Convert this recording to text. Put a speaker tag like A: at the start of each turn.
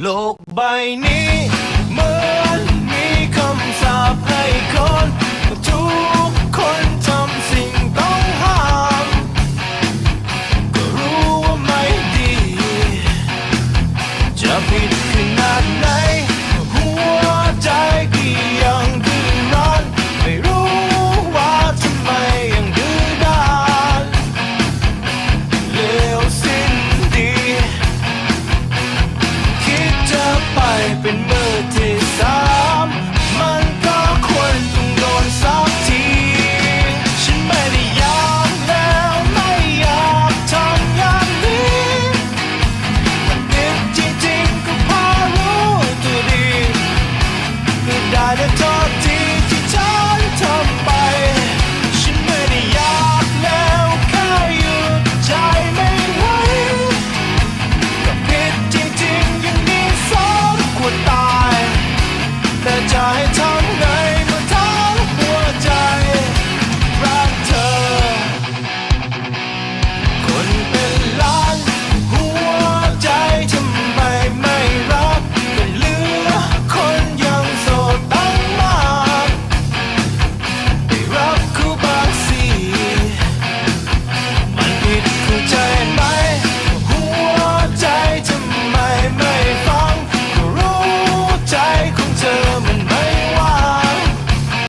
A: โลกใบนี้เหมือนมีคำสาปให้คนทุกคนทำสิ่งต้องห้ามก็รู้ว่าไม่ดี จะผิด สิ้